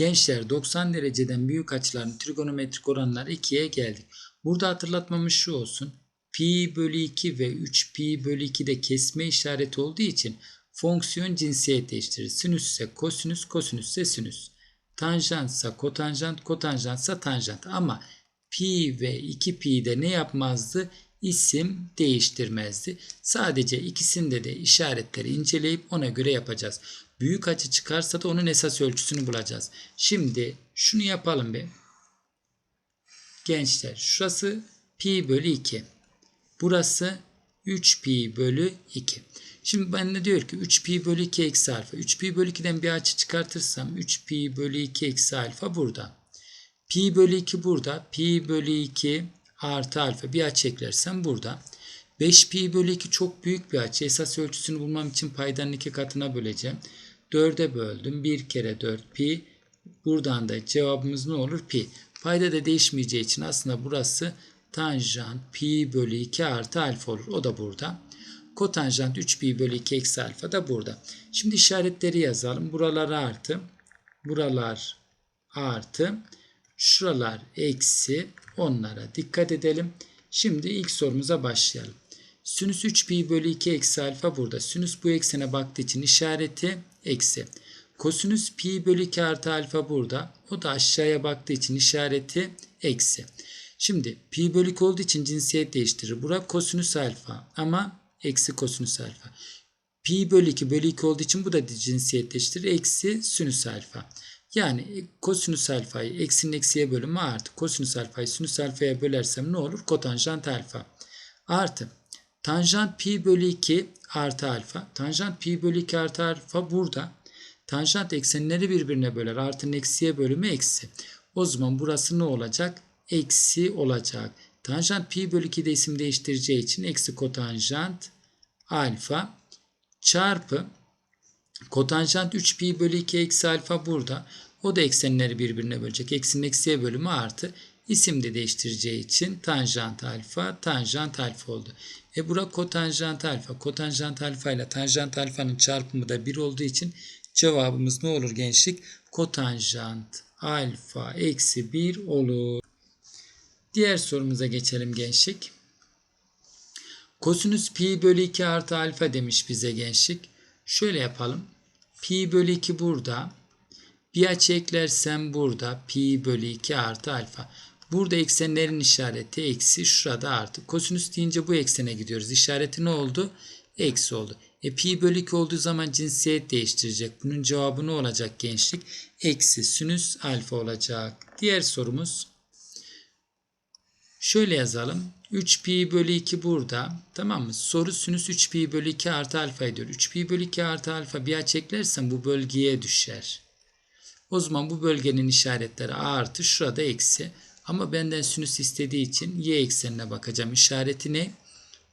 Gençler 90 dereceden büyük açıların trigonometrik oranları 2'ye geldik. Burada hatırlatmamız şu olsun. Pi bölü 2 ve 3 pi bölü 2 de kesme işareti olduğu için fonksiyon cinsiyet değiştirir. Sinüs ise kosinüs, kosinüs ise sinüs. Tanjantsa kotanjant, kotanjantsa tanjant. Ama pi ve 2 pi de ne yapmazdı? İsim değiştirmezdi. Sadece ikisinde de işaretleri inceleyip ona göre yapacağız. Büyük açı çıkarsa da onun esas ölçüsünü bulacağız. Şimdi şunu yapalım bir. Gençler şurası pi bölü 2. Burası 3 pi bölü 2. Şimdi ben de diyor ki 3 pi bölü 2 eksi alfa. 3 pi bölü 2'den bir açı çıkartırsam 3 pi bölü 2 eksi alfa burada. Pi bölü 2 burada. Pi bölü 2 artı alfa bir açı eklersem burada. 5 pi bölü 2 çok büyük bir açı. Esas ölçüsünü bulmam için paydanın iki katına böleceğim. 4'e böldüm. 1 kere 4 pi. Buradan da cevabımız ne olur? Pi. Payda da değişmeyeceği için aslında burası tanjant pi bölü 2 artı alfa olur. O da burada. Kotanjant 3 pi bölü 2 eksi alfa da burada. Şimdi işaretleri yazalım. Buralar artı. Buralar artı. Şuralar eksi. Onlara dikkat edelim. Şimdi ilk sorumuza başlayalım. Sinüs 3 pi bölü 2 eksi alfa burada. Sinüs bu eksene baktığı için işareti eksi. Kosinüs pi bölü 2 artı alfa burada. O da aşağıya baktığı için işareti eksi. Şimdi pi bölü 2 olduğu için cinsiyet değiştirir. Bura kosinüs alfa ama eksi kosinüs alfa. Pi bölü 2 bölü 2 olduğu için bu da cinsiyet değiştirir. Eksi sinüs alfa. Yani kosinüs alfayı eksinin eksiye bölümü artı. Kosinüs alfayı sinüs alfaya bölersem ne olur? Kotanjant alfa. Artı. Tanjant pi bölü 2 artı alfa. Tanjant pi bölü 2 artı alfa burada. Tanjant eksenleri birbirine böler. Artının eksiye bölümü eksi. O zaman burası ne olacak? Eksi olacak. Tanjant pi bölü 2 de isim değiştireceği için eksi kotanjant alfa çarpı kotanjant 3 pi bölü 2 eksi alfa burada. O da eksenleri birbirine bölecek. Eksinin eksiye bölümü artı. İsim de değiştireceği için tanjant alfa, tanjant alfa oldu. E bura kotanjant alfa. Kotanjant alfa ile tanjant alfanın çarpımı da 1 olduğu için cevabımız ne olur gençlik? Kotanjant alfa eksi 1 olur. Diğer sorumuza geçelim gençlik. Kosinüs pi bölü 2 artı alfa demiş bize gençlik. Şöyle yapalım. Pi bölü 2 burada. Bir açı eklersem burada pi bölü 2 artı alfa. Burada eksenlerin işareti eksi şurada artı. Kosinüs deyince bu eksene gidiyoruz. İşareti ne oldu? Eksi oldu. E pi bölü 2 olduğu zaman cinsiyet değiştirecek. Bunun cevabı ne olacak gençlik? Eksi sinüs alfa olacak. Diğer sorumuz. Şöyle yazalım. 3 pi bölü 2 burada. Tamam mı? Soru sinüs 3 pi bölü 2 artı alfa ediyor. 3 pi bölü 2 artı alfa bir açı eklersem bu bölgeye düşer. O zaman bu bölgenin işaretleri artı şurada eksi. Ama benden sinüs istediği için y eksenine bakacağım. İşareti ne?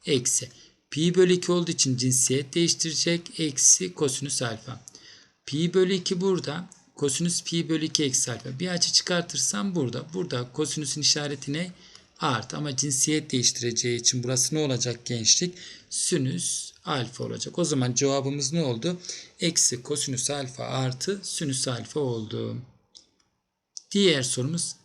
Eksi. Pi bölü 2 olduğu için cinsiyet değiştirecek. Eksi kosinüs alfa. Pi bölü 2 burada. Kosinüs pi bölü 2 eksi alfa. Bir açı çıkartırsam burada. Burada kosinüsün işareti ne? Artı ama cinsiyet değiştireceği için burası ne olacak gençlik? Sinüs alfa olacak. O zaman cevabımız ne oldu? Eksi kosinüs alfa artı sinüs alfa oldu. Diğer sorumuz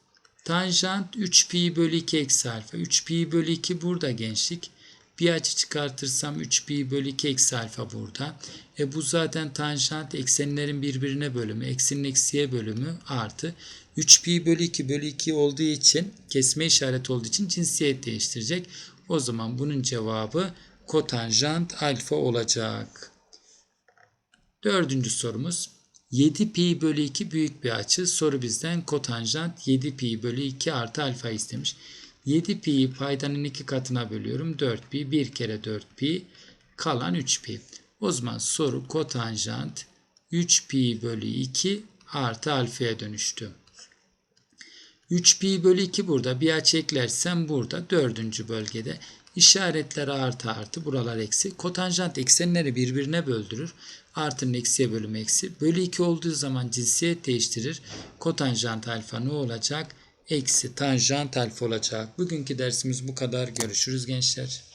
tanjant 3 pi bölü 2 eksi alfa. 3 pi bölü 2 burada gençlik. Bir açı çıkartırsam 3 pi bölü 2 eksi alfa burada. E bu zaten tanjant eksenlerin birbirine bölümü. Eksinin eksiye bölümü artı. 3 pi bölü 2 bölü 2 olduğu için kesme işareti olduğu için cinsiyet değiştirecek. O zaman bunun cevabı kotanjant alfa olacak. Dördüncü sorumuz. 7 pi bölü 2 büyük bir açı. Soru bizden kotanjant 7 pi bölü 2 artı alfa istemiş. 7 pi'yi paydanın iki katına bölüyorum. 4 pi 1 kere 4 pi kalan 3 pi. O zaman soru kotanjant 3 pi bölü 2 artı alfaya dönüştü. 3 pi bölü 2 burada. Bir açı eklersem burada dördüncü bölgede. İşaretler artı artı buralar eksi. Kotanjant eksenleri birbirine böldürür. Artının eksiye bölümü eksi. Bölü 2 olduğu zaman cinsiyet değiştirir. Kotanjant alfa ne olacak? Eksi tanjant alfa olacak. Bugünkü dersimiz bu kadar. Görüşürüz gençler.